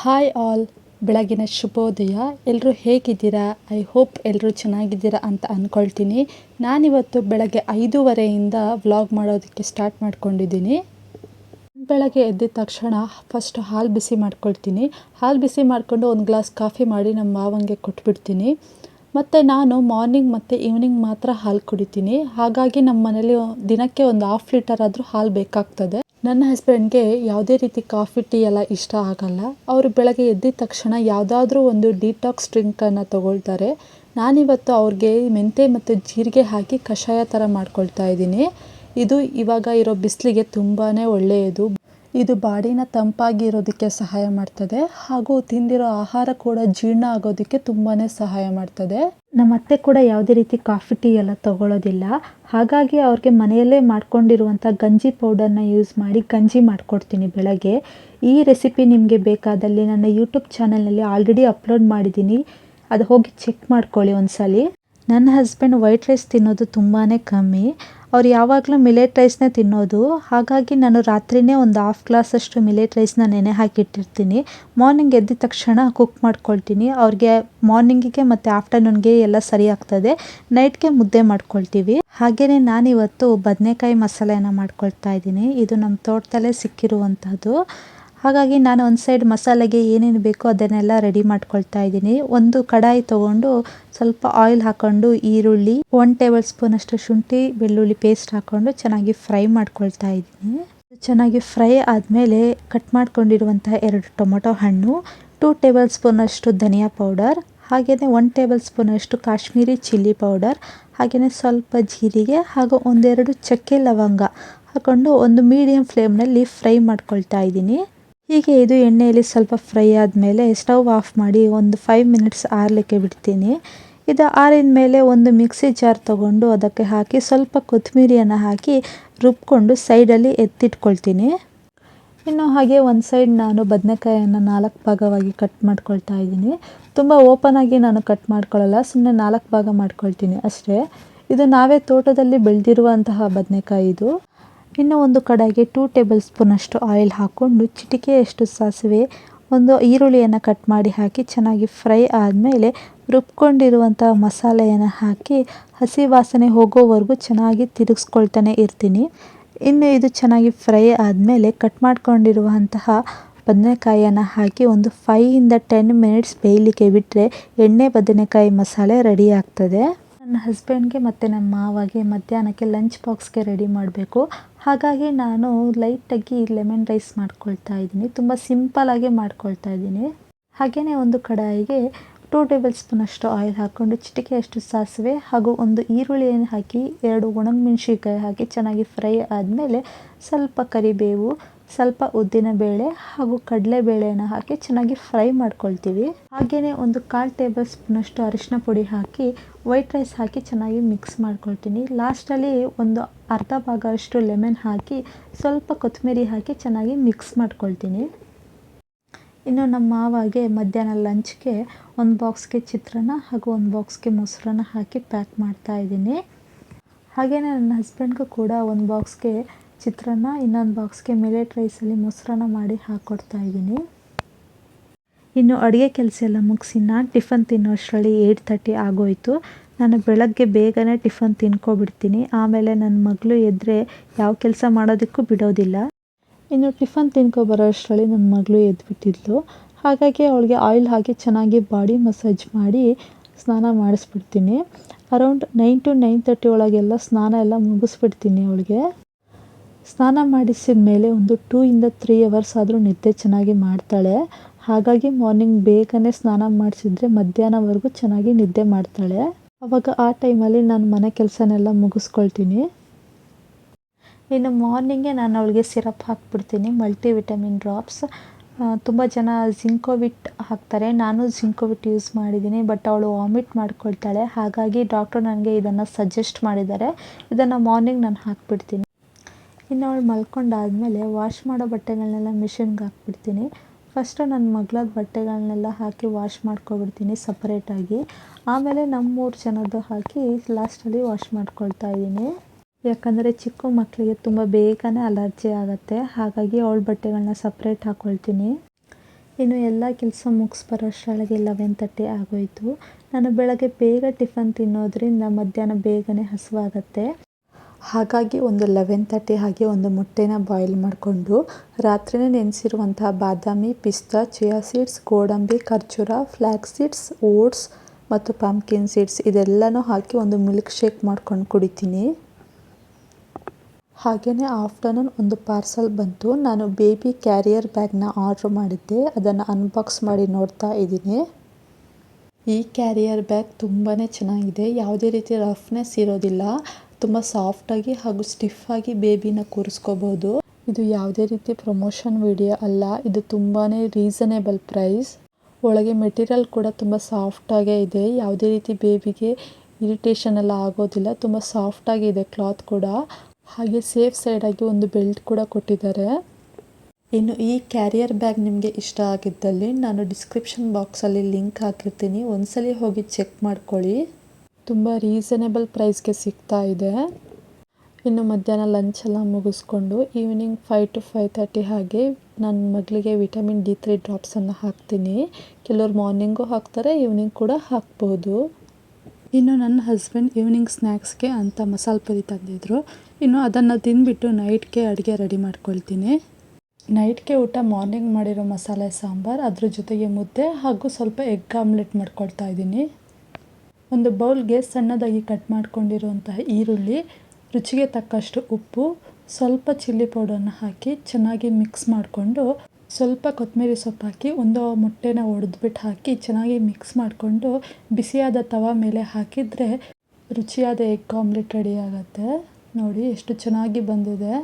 Hi all ಬೆಳಗಿನ ಶುಭೋದಯ. ಎಲ್ಲರೂ ಹೇಗಿದ್ದೀರಾ? ಐ ಹೋಪ್ ಎಲ್ಲರೂ ಚೆನ್ನಾಗಿದ್ದೀರಾ ಅಂತ ಅಂದ್ಕೊಳ್ತೀನಿ ನಾನಿವತ್ತು ಬೆಳಗ್ಗೆ ಐದೂವರೆಯಿಂದ ವ್ಲಾಗ್ ಮಾಡೋದಕ್ಕೆ ಸ್ಟಾರ್ಟ್ ಮಾಡ್ಕೊಂಡಿದ್ದೀನಿ. ಬೆಳಗ್ಗೆ ಎದ್ದಿದ ತಕ್ಷಣ ಫಸ್ಟ್ ಹಾಲು ಬಿಸಿ ಮಾಡ್ಕೊಳ್ತೀನಿ. ಹಾಲು ಬಿಸಿ ಮಾಡಿಕೊಂಡು ಒಂದು ಗ್ಲಾಸ್ ಕಾಫಿ ಮಾಡಿ ನಮ್ಮ ಮಾವಂಗೆ ಕೊಟ್ಬಿಡ್ತೀನಿ. ಮತ್ತು ನಾನು ಮಾರ್ನಿಂಗ್ ಮತ್ತು ಈವ್ನಿಂಗ್ ಮಾತ್ರ ಹಾಲು ಕುಡಿತೀನಿ. ಹಾಗಾಗಿ ನಮ್ಮ ಮನೇಲಿ ದಿನಕ್ಕೆ ಒಂದು ಹಾಫ್ ಲೀಟರ್ ಆದರೂ ಹಾಲು ಬೇಕಾಗ್ತದೆ. ನನ್ನ ಹಸ್ಬೆಂಡ್ಗೆ ಯಾವುದೇ ರೀತಿ ಕಾಫಿ ಟೀ ಎಲ್ಲ ಇಷ್ಟ ಆಗಲ್ಲ. ಅವರು ಬೆಳಗ್ಗೆ ಎದ್ದಿದ ತಕ್ಷಣ ಯಾವುದಾದ್ರೂ ಒಂದು ಡಿಟಾಕ್ಸ್ ಡ್ರಿಂಕನ್ನು ತಗೊಳ್ತಾರೆ. ನಾನಿವತ್ತು ಅವ್ರಿಗೆ ಮೆಂತೆ ಮತ್ತು ಜೀರಿಗೆ ಹಾಕಿ ಕಷಾಯ ಥರ ಮಾಡ್ಕೊಳ್ತಾ ಇದ್ದೀನಿ. ಇದು ಇವಾಗ ಇರೋ ಬಿಸಿಲಿಗೆ ತುಂಬಾ ಒಳ್ಳೆಯದು. ಇದು ಬಾಡಿನ ತಂಪಾಗಿರೋದಕ್ಕೆ ಸಹಾಯ ಮಾಡ್ತದೆ. ಹಾಗೂ ತಿಂದಿರೋ ಆಹಾರ ಕೂಡ ಜೀರ್ಣ ಆಗೋದಕ್ಕೆ ತುಂಬಾ ಸಹಾಯ ಮಾಡ್ತದೆ. ನಮ್ಮ ಅತ್ತೆ ಕೂಡ ಯಾವುದೇ ರೀತಿ ಕಾಫಿ, ಟೀ ಎಲ್ಲ ತಗೊಳ್ಳೋದಿಲ್ಲ ಹಾಗಾಗಿ ಅವ್ರಿಗೆ ಮನೆಯಲ್ಲೇ ಮಾಡ್ಕೊಂಡಿರುವಂಥ ಗಂಜಿ ಪೌಡರ್ನ ಯೂಸ್ ಮಾಡಿ ಗಂಜಿ ಮಾಡಿಕೊಡ್ತೀನಿ ಬೆಳಗ್ಗೆ. ಈ ರೆಸಿಪಿ ನಿಮಗೆ ಬೇಕಾದಲ್ಲಿ ನನ್ನ ಯೂಟ್ಯೂಬ್ ಚಾನಲ್ನಲ್ಲಿ ಆಲ್ರೆಡಿ ಅಪ್ಲೋಡ್ ಮಾಡಿದ್ದೀನಿ. ಅದು ಹೋಗಿ ಚೆಕ್ ಮಾಡ್ಕೊಳ್ಳಿ ಒಂದ್ಸಲಿ. ನನ್ನ ಹಸ್ಬೆಂಡ್ ವೈಟ್ ರೈಸ್ ತಿನ್ನೋದು ತುಂಬಾ ಕಮ್ಮಿ. ಅವ್ರು ಯಾವಾಗಲೂ ಮಿಲೆಟ್ ರೈಸ್ನೇ ತಿನ್ನೋದು. ಹಾಗಾಗಿ ನಾನು ರಾತ್ರಿಯೇ ಒಂದು ಹಾಫ್ ಗ್ಲಾಸಷ್ಟು ಮಿಲೆಟ್ ರೈಸ್ನ ನೆನೆ ಹಾಕಿಟ್ಟಿರ್ತೀನಿ. ಮಾರ್ನಿಂಗ್ ಎದ್ದ ತಕ್ಷಣ ಕುಕ್ ಮಾಡ್ಕೊಳ್ತೀನಿ. ಅವ್ರಿಗೆ ಮಾರ್ನಿಂಗಿಗೆ ಮತ್ತು ಆಫ್ಟರ್ನೂನ್ಗೆ ಎಲ್ಲ ಸರಿ ಆಗ್ತದೆ. ನೈಟ್ಗೆ ಮುದ್ದೆ ಮಾಡ್ಕೊಳ್ತೀವಿ. ಹಾಗೆಯೇ ನಾನಿವತ್ತು ಬದನೆಕಾಯಿ ಮಸಾಲೆಯನ್ನು ಮಾಡ್ಕೊಳ್ತಾ ಇದ್ದೀನಿ. ಇದು ನಮ್ಮ ತೋಟದಲ್ಲೇ ಸಿಕ್ಕಿರುವಂಥದ್ದು ಹಾಗಾಗಿ ನಾನು ಒಂದು ಸೈಡ್ ಮಸಾಲೆಗೆ ಏನೇನು ಬೇಕೋ ಅದನ್ನೆಲ್ಲ ರೆಡಿ ಮಾಡ್ಕೊಳ್ತಾ ಇದ್ದೀನಿ. ಒಂದು ಕಡಾಯಿ ತೊಗೊಂಡು ಸ್ವಲ್ಪ ಆಯಿಲ್ ಹಾಕ್ಕೊಂಡು ಈರುಳ್ಳಿ ಒನ್ ಟೇಬಲ್ ಸ್ಪೂನ್ ಅಷ್ಟು ಶುಂಠಿ, ಬೆಳ್ಳುಳ್ಳಿ ಪೇಸ್ಟ್ ಹಾಕ್ಕೊಂಡು ಚೆನ್ನಾಗಿ ಫ್ರೈ ಮಾಡ್ಕೊಳ್ತಾ ಇದ್ದೀನಿ. ಚೆನ್ನಾಗಿ ಫ್ರೈ ಆದಮೇಲೆ ಕಟ್ ಮಾಡ್ಕೊಂಡಿರುವಂತಹ ಎರಡು ಟೊಮೊಟೊ ಹಣ್ಣು, ಟೂ ಟೇಬಲ್ ಸ್ಪೂನ್ ಅಷ್ಟು ಧನಿಯಾ ಪೌಡರ್, ಹಾಗೆಯೇ ಒನ್ ಟೇಬಲ್ ಸ್ಪೂನ್ ಅಷ್ಟು ಕಾಶ್ಮೀರಿ ಚಿಲ್ಲಿ ಪೌಡರ್, ಹಾಗೆಯೇ ಸ್ವಲ್ಪ ಜೀರಿಗೆ ಹಾಗೂ ಒಂದೆರಡು ಚಕ್ಕೆ ಲವಂಗ ಹಾಕ್ಕೊಂಡು ಒಂದು ಮೀಡಿಯಂ ಫ್ಲೇಮ್ನಲ್ಲಿ ಫ್ರೈ ಮಾಡ್ಕೊಳ್ತಾ ಇದ್ದೀನಿ. ಹೀಗೆ ಇದು ಎಣ್ಣೆಯಲ್ಲಿ ಸ್ವಲ್ಪ ಫ್ರೈ ಆದಮೇಲೆ ಸ್ಟವ್ ಆಫ್ ಮಾಡಿ ಒಂದು ಫೈವ್ ಮಿನಿಟ್ಸ್ ಆರಲಿಕ್ಕೆ ಬಿಡ್ತೀನಿ. ಇದು ಆರಿದ ಮೇಲೆ ಒಂದು ಮಿಕ್ಸಿ ಜಾರ್ ತಗೊಂಡು ಅದಕ್ಕೆ ಹಾಕಿ ಸ್ವಲ್ಪ ಕೊತ್ತಂಬರಿಯನ್ನು ಹಾಕಿ ರುಬ್ಕೊಂಡು ಸೈಡಲ್ಲಿ ಎತ್ತಿಟ್ಕೊಳ್ತೀನಿ. ಇನ್ನು ಹಾಗೆ ಒಂದು ಸೈಡ್ ನಾನು ಬದನೆಕಾಯನ್ನು ನಾಲ್ಕು ಭಾಗವಾಗಿ ಕಟ್ ಮಾಡ್ಕೊಳ್ತಾ ಇದ್ದೀನಿ. ತುಂಬ ಓಪನ್ ಆಗಿ ನಾನು ಕಟ್ ಮಾಡ್ಕೊಳ್ಳಲ್ಲ ಸುಮ್ಮನೆ ನಾಲ್ಕು ಭಾಗ ಮಾಡ್ಕೊಳ್ತೀನಿ ಅಷ್ಟೇ. ಇದು ನಾವೇ ತೋಟದಲ್ಲಿ ಬೆಳೆದಿರುವಂತಹ ಬದನೆಕಾಯಿ ಇದು. ಇನ್ನು ಒಂದು ಕಡೆಗೆ ಟೂ ಟೇಬಲ್ ಸ್ಪೂನಷ್ಟು ಆಯಿಲ್ ಹಾಕ್ಕೊಂಡು ಚಿಟಿಕೆಯಷ್ಟು ಸಾಸಿವೆ, ಒಂದು ಈರುಳ್ಳಿಯನ್ನು ಕಟ್ ಮಾಡಿ ಹಾಕಿ ಚೆನ್ನಾಗಿ ಫ್ರೈ ಆದಮೇಲೆ ರುಬ್ಕೊಂಡಿರುವಂಥ ಮಸಾಲೆಯನ್ನು ಹಾಕಿ ಹಸಿ ವಾಸನೆ ಹೋಗೋವರೆಗೂ ಚೆನ್ನಾಗಿ ತಿರುಗಿಸ್ಕೊಳ್ತಾನೆ ಇರ್ತೀನಿ. ಇನ್ನು ಇದು ಚೆನ್ನಾಗಿ ಫ್ರೈ ಆದಮೇಲೆ ಕಟ್ ಮಾಡ್ಕೊಂಡಿರುವಂತಹ ಬದನೆಕಾಯಿಯನ್ನು ಹಾಕಿ ಒಂದು ಫೈಯಿಂದ ಟೆನ್ ಮಿನಿಟ್ಸ್ ಬೇಯಲಿಕ್ಕೆ ಬಿಟ್ಟರೆ ಎಣ್ಣೆ ಬದನೆಕಾಯಿ ಮಸಾಲೆ ರೆಡಿ ಆಗ್ತದೆ. ನನ್ನ ಹಸ್ಬೆಂಡ್ಗೆ ಮತ್ತು ನಮ್ಮ ಮಾವಾಗೆ ಮಧ್ಯಾಹ್ನಕ್ಕೆ ಲಂಚ್ ಬಾಕ್ಸ್ಗೆ ರೆಡಿ ಮಾಡಬೇಕು. ಹಾಗಾಗಿ ನಾನು ಲೈಟಾಗಿ ಲೆಮನ್ ರೈಸ್ ಮಾಡ್ಕೊಳ್ತಾ ಇದ್ದೀನಿ. ತುಂಬ ಸಿಂಪಲಾಗಿ ಮಾಡ್ಕೊಳ್ತಾ ಇದ್ದೀನಿ. ಹಾಗೆಯೇ ಒಂದು ಕಡಾಯಿಗೆ ಟೂ ಟೇಬಲ್ ಸ್ಪೂನಷ್ಟು ಆಯಿಲ್ ಹಾಕ್ಕೊಂಡು ಚಿಟಿಕೆಯಷ್ಟು ಸಾಸಿವೆ ಹಾಗೂ ಒಂದು ಈರುಳ್ಳಿಯನ್ನು ಹಾಕಿ ಎರಡು ಒಣಮೆಣಸಿನ್ಕಾಯಿ ಹಾಕಿ ಚೆನ್ನಾಗಿ ಫ್ರೈ ಆದಮೇಲೆ ಸ್ವಲ್ಪ ಕರಿಬೇವು ಸ್ವಲ್ಪ ಉದ್ದಿನಬೇಳೆ ಹಾಗೂ ಕಡಲೆಬೇಳೆಯನ್ನು ಹಾಕಿ ಚೆನ್ನಾಗಿ ಫ್ರೈ ಮಾಡ್ಕೊಳ್ತೀವಿ. ಹಾಗೆಯೇ ಒಂದು ಕಾಲು ಟೇಬಲ್ ಸ್ಪೂನಷ್ಟು ಅರಿಶಿನ ಪುಡಿ ಹಾಕಿ, ವೈಟ್ ರೈಸ್ ಹಾಕಿ ಚೆನ್ನಾಗಿ ಮಿಕ್ಸ್ ಮಾಡ್ಕೊಳ್ತೀನಿ. ಲಾಸ್ಟಲ್ಲಿ ಒಂದು ಅರ್ಧ ಭಾಗ ಅಷ್ಟು ಲೆಮನ್ ಹಾಕಿ, ಸ್ವಲ್ಪ ಕೊತ್ತಂಬರಿ ಹಾಕಿ ಚೆನ್ನಾಗಿ ಮಿಕ್ಸ್ ಮಾಡ್ಕೊಳ್ತೀನಿ. ಇನ್ನು ನಮ್ಮ ಮಾವಾಗೆ ಮಧ್ಯಾಹ್ನ ಲಂಚ್ಗೆ ಒಂದು ಬಾಕ್ಸ್ಗೆ ಚಿತ್ರಾನ್ನ ಹಾಗೂ ಒಂದು ಬಾಕ್ಸ್ಗೆ ಮೊಸರನ್ನ ಹಾಕಿ ಪ್ಯಾಕ್ ಮಾಡ್ತಾ ಇದ್ದೀನಿ. ಹಾಗೆಯೇ ನನ್ನ ಹಸ್ಬೆಂಡ್ಗೂ ಕೂಡ ಒಂದು ಬಾಕ್ಸ್ಗೆ ಚಿತ್ರಾನ್ನ, ಇನ್ನೊಂದು ಬಾಕ್ಸ್ಗೆ ಮಿಲೆಟ್ ರೈಸಲ್ಲಿ ಮೊಸರನ್ನ ಮಾಡಿ ಹಾಕ್ಕೊಡ್ತಾ ಇದ್ದೀನಿ. ಇನ್ನು ಅಡುಗೆ ಕೆಲಸ ಎಲ್ಲ ಮುಗಿಸಿ ನಾನು ಟಿಫನ್ ತಿನ್ನೋಷ್ಟರಲ್ಲಿ ಏಯ್ಟ್ ತರ್ಟಿ ಆಗೋಯಿತು. ನಾನು ಬೆಳಗ್ಗೆ ಬೇಗನೆ ಟಿಫನ್ ತಿನ್ಕೊಬಿಡ್ತೀನಿ. ಆಮೇಲೆ ನನ್ನ ಮಗಳು ಎದ್ರೆ ಯಾವ ಕೆಲಸ ಮಾಡೋದಕ್ಕೂ ಬಿಡೋದಿಲ್ಲ. ಇನ್ನು ಟಿಫನ್ ತಿನ್ಕೊ ಬರೋಷ್ಟರಲ್ಲಿ ನನ್ನ ಮಗಳು ಎದ್ಬಿಟ್ಟಿದ್ಲು. ಹಾಗಾಗಿ ಅವಳಿಗೆ ಆಯಿಲ್ ಹಾಕಿ ಚೆನ್ನಾಗಿ ಬಾಡಿ ಮಸಾಜ್ ಮಾಡಿ ಸ್ನಾನ ಮಾಡಿಸ್ಬಿಡ್ತೀನಿ. Around nine to nine thirty ಒಳಗೆಲ್ಲ ಸ್ನಾನ ಎಲ್ಲ ಮುಗಿಸ್ಬಿಡ್ತೀನಿ ಅವಳಿಗೆ. ಸ್ನಾನ ಮಾಡಿಸಿದ ಮೇಲೆ ಒಂದು ಟೂ ಇಂದ ತ್ರೀ ಅವರ್ಸ್ ಆದರೂ ನಿದ್ದೆ ಚೆನ್ನಾಗಿ ಮಾಡ್ತಾಳೆ. ಹಾಗಾಗಿ ಮಾರ್ನಿಂಗ್ ಬೇಗನೆ ಸ್ನಾನ ಮಾಡಿಸಿದ್ರೆ ಮಧ್ಯಾಹ್ನವರೆಗೂ ಚೆನ್ನಾಗಿ ನಿದ್ದೆ ಮಾಡ್ತಾಳೆ. ಅವಾಗ ಆ ಟೈಮಲ್ಲಿ ನಾನು ಮನೆ ಕೆಲಸನೆಲ್ಲ ಮುಗಿಸ್ಕೊಳ್ತೀನಿ. ಇನ್ನು ಮಾರ್ನಿಂಗೆ ನಾನು ಅವಳಿಗೆ ಸಿರಪ್ ಹಾಕ್ಬಿಡ್ತೀನಿ ಮಲ್ಟಿ ವಿಟಮಿನ್ ಡ್ರಾಪ್ಸ್ ತುಂಬ ಜನ ಜಿಂಕೋವಿಟ್ ಹಾಕ್ತಾರೆ. ನಾನು ಜಿಂಕೋವಿಟ್ ಯೂಸ್ ಮಾಡಿದ್ದೀನಿ ಬಟ್ ಅವಳು ವಾಮಿಟ್ ಮಾಡ್ಕೊಳ್ತಾಳೆ. ಹಾಗಾಗಿ ಡಾಕ್ಟರ್ ನನಗೆ ಇದನ್ನು ಸಜೆಸ್ಟ್ ಮಾಡಿದ್ದಾರೆ. ಇದನ್ನು ಮಾರ್ನಿಂಗ್ ನಾನು ಹಾಕ್ಬಿಡ್ತೀನಿ. ಇನ್ನು ಅವಳು ಮಲ್ಕೊಂಡಾದಮೇಲೆ ವಾಶ್ ಮಾಡೋ ಬಟ್ಟೆಗಳನ್ನೆಲ್ಲ ಮಿಷಿನ್ಗೆ ಹಾಕ್ಬಿಡ್ತೀನಿ. ಫಸ್ಟು ನನ್ನ ಮಗಳದ ಬಟ್ಟೆಗಳನ್ನೆಲ್ಲ ಹಾಕಿ ವಾಶ್ ಮಾಡ್ಕೊಬಿಡ್ತೀನಿ ಸಪ್ರೇಟಾಗಿ ಆಮೇಲೆ ನಮ್ಮ ಮೂರು ಜನದ್ದು ಹಾಕಿ ಲಾಸ್ಟಲ್ಲಿ ವಾಶ್ ಮಾಡ್ಕೊಳ್ತಾ ಇದ್ದೀನಿ. ಯಾಕಂದರೆ ಚಿಕ್ಕ ಮಕ್ಕಳಿಗೆ ತುಂಬ ಬೇಗನೆ ಅಲರ್ಜಿ ಆಗುತ್ತೆ. ಹಾಗಾಗಿ ಅವಳ ಬಟ್ಟೆಗಳನ್ನ ಸಪ್ರೇಟ್ ಹಾಕ್ಕೊಳ್ತೀನಿ ಇನ್ನು ಎಲ್ಲ ಕೆಲಸ ಮುಗಿಸ್ ಶಾಲೆಗೆ ಲೆವೆನ್ ತರ್ಟಿ ಆಗೋಯಿತು. ನಾನು ಬೆಳಗ್ಗೆ ಬೇಗ ಟಿಫನ್ ತಿನ್ನೋದ್ರಿಂದ ಮಧ್ಯಾಹ್ನ ಬೇಗನೆ ಹಸಿವಾಗತ್ತೆ. ಹಾಗಾಗಿ ಒಂದು ಲೆವೆನ್ ತರ್ಟಿ ಹಾಗೆ ಒಂದು ಮೊಟ್ಟೆನ ಬಾಯ್ಲ್ ಮಾಡಿಕೊಂಡು ರಾತ್ರಿನೇ ನೆನೆಸಿರುವಂತಹ ಬಾದಾಮಿ, ಪಿಸ್ತಾ, ಚಿಯಾ ಸೀಡ್ಸ್, ಗೋಡಂಬಿ, ಖರ್ಜೂರ ಫ್ಲ್ಯಾಕ್ಸ್ ಸೀಡ್ಸ್, ಓಟ್ಸ್ ಮತ್ತು ಪಂಪ್ಕಿನ್ ಸೀಡ್ಸ್ ಇದೆಲ್ಲನೂ ಹಾಕಿ ಒಂದು ಮಿಲ್ಕ್ ಶೇಕ್ ಮಾಡ್ಕೊಂಡು ಕುಡಿತೀನಿ. ಹಾಗೆಯೇ ಆಫ್ಟರ್ನೂನ್ ಒಂದು ಪಾರ್ಸಲ್ ಬಂತು. ನಾನು ಬೇಬಿ ಕ್ಯಾರಿಯರ್ ಬ್ಯಾಗ್ನ ಆರ್ಡ್ರ್ ಮಾಡಿದ್ದೆ. ಅದನ್ನು ಅನ್ಬಾಕ್ಸ್ ಮಾಡಿ ನೋಡ್ತಾ ಇದ್ದೀನಿ. ಈ ಕ್ಯಾರಿಯರ್ ಬ್ಯಾಗ್ ತುಂಬಾ ಚೆನ್ನಾಗಿದೆ. ಯಾವುದೇ ರೀತಿ ರಫ್ನೆಸ್ ಇರೋದಿಲ್ಲ. ತುಂಬ ಸಾಫ್ಟಾಗಿ ಹಾಗೂ ಸ್ಟಿಫಾಗಿ ಬೇಬಿನ ಕೂರಿಸ್ಕೋಬಹುದು ಇದು ಯಾವುದೇ ರೀತಿ ಪ್ರಮೋಷನ್ ವಿಡಿಯೋ ಅಲ್ಲ. ಇದು ತುಂಬಾ ರೀಸನೇಬಲ್ ಪ್ರೈಸ್ ಒಳಗೆ ಮೆಟೀರಿಯಲ್ ಕೂಡ ತುಂಬ ಸಾಫ್ಟಾಗೇ ಇದೆ. ಯಾವುದೇ ರೀತಿ ಬೇಬಿಗೆ ಇರಿಟೇಷನ್ ಎಲ್ಲ ಆಗೋದಿಲ್ಲ. ತುಂಬ ಸಾಫ್ಟಾಗಿ ಇದೆ ಕ್ಲಾತ್ ಕೂಡ. ಹಾಗೆ ಸೇಫ್ ಸೈಡಾಗಿ ಒಂದು ಬೆಲ್ಟ್ ಕೂಡ ಕೊಟ್ಟಿದ್ದಾರೆ. ಇನ್ನು ಈ ಕ್ಯಾರಿಯರ್ ಬ್ಯಾಗ್ ನಿಮಗೆ ಇಷ್ಟ ಆಗಿದ್ದಲ್ಲಿ ನಾನು ಡಿಸ್ಕ್ರಿಪ್ಷನ್ ಬಾಕ್ಸಲ್ಲಿ ಲಿಂಕ್ ಹಾಕಿರ್ತೀನಿ. ಒಂದ್ಸಲಿ ಹೋಗಿ ಚೆಕ್ ಮಾಡ್ಕೊಳ್ಳಿ. ತುಂಬ ರೀಸನೇಬಲ್ ಪ್ರೈಸ್ಗೆ ಸಿಗ್ತಾ ಇದೆ. ಇನ್ನು ಮಧ್ಯಾಹ್ನ ಲಂಚ್ ಎಲ್ಲ ಮುಗಿಸ್ಕೊಂಡು evening five to five thirty ಹಾಗೆ ನನ್ನ ಮಗಳಿಗೆ ವಿಟಮಿನ್ ಡಿ ತ್ರೀ ಡ್ರಾಪ್ಸನ್ನು ಹಾಕ್ತೀನಿ. ಕೆಲವರು ಮಾರ್ನಿಂಗು ಹಾಕ್ತಾರೆ ಈವ್ನಿಂಗ್ ಕೂಡ ಹಾಕ್ಬೋದು. ಇನ್ನು ನನ್ನ ಹಸ್ಬೆಂಡ್ ಈವ್ನಿಂಗ್ ಸ್ನ್ಯಾಕ್ಸ್ಗೆ ಅಂತ ಮಸಾಲೆ ಪುರಿ ತಂದಿದ್ರು. ಇನ್ನು ಅದನ್ನು ತಿಂದುಬಿಟ್ಟು ನೈಟ್ಗೆ ಅಡುಗೆ ರೆಡಿ ಮಾಡ್ಕೊಳ್ತೀನಿ. ನೈಟ್ಗೆ ಊಟ ಮಾರ್ನಿಂಗ್ ಮಾಡಿರೋ ಮಸಾಲೆ ಸಾಂಬಾರು, ಅದ್ರ ಜೊತೆಗೆ ಮುದ್ದೆ ಹಾಗೂ ಸ್ವಲ್ಪ ಎಗ್ ಆಮ್ಲೆಟ್ ಮಾಡ್ಕೊಳ್ತಾ ಇದ್ದೀನಿ. ಒಂದು ಬೌಲ್ಗೆ ಸಣ್ಣದಾಗಿ ಕಟ್ ಮಾಡ್ಕೊಂಡಿರುವಂತಹ ಈರುಳ್ಳಿ, ರುಚಿಗೆ ತಕ್ಕಷ್ಟು ಉಪ್ಪು, ಸ್ವಲ್ಪ ಚಿಲ್ಲಿ ಪೌಡರ್ನ ಹಾಕಿ ಚೆನ್ನಾಗಿ ಮಿಕ್ಸ್ ಮಾಡಿಕೊಂಡು ಸ್ವಲ್ಪ ಕೊತ್ತಂಬರಿ ಸೊಪ್ಪು ಹಾಕಿ ಒಂದು ಮೊಟ್ಟೆನ ಒಡೆದ್ಬಿಟ್ಟು ಹಾಕಿ ಚೆನ್ನಾಗಿ ಮಿಕ್ಸ್ ಮಾಡಿಕೊಂಡು ಬಿಸಿಯಾದ ತವ ಮೇಲೆ ಹಾಕಿದರೆ ರುಚಿಯಾದ ಎಗ್ ಆಮ್ಲೆಟ್ ರೆಡಿ ಆಗುತ್ತೆ. ನೋಡಿ ಎಷ್ಟು ಚೆನ್ನಾಗಿ ಬಂದಿದೆ.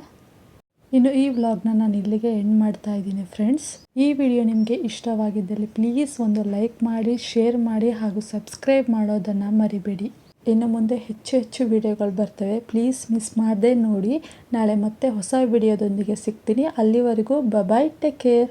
ಇನ್ನು ಈ ವ್ಲಾಗ್ನ ನಾನು ಇಲ್ಲಿಗೆ ಎಂಡ್ ಮಾಡ್ತಾ ಇದ್ದೀನಿ ಫ್ರೆಂಡ್ಸ್ ಈ ವಿಡಿಯೋ ನಿಮಗೆ ಇಷ್ಟವಾಗಿದ್ದಲ್ಲಿ ಪ್ಲೀಸ್ ಒಂದು ಲೈಕ್ ಮಾಡಿ ಶೇರ್ ಮಾಡಿ ಹಾಗೂ ಸಬ್ಸ್ಕ್ರೈಬ್ ಮಾಡೋದನ್ನು ಮರಿಬೇಡಿ. ಇನ್ನು ಮುಂದೆ ಹೆಚ್ಚು ಹೆಚ್ಚು ವಿಡಿಯೋಗಳು ಬರ್ತವೆ. ಪ್ಲೀಸ್ ಮಿಸ್ ಮಾಡದೆ ನೋಡಿ. ನಾಳೆ ಮತ್ತೆ ಹೊಸ ವಿಡಿಯೋದೊಂದಿಗೆ ಸಿಗ್ತೀನಿ. ಅಲ್ಲಿವರೆಗೂ ಬಬಾಯ್ ಟೇಕ್ ಕೇರ್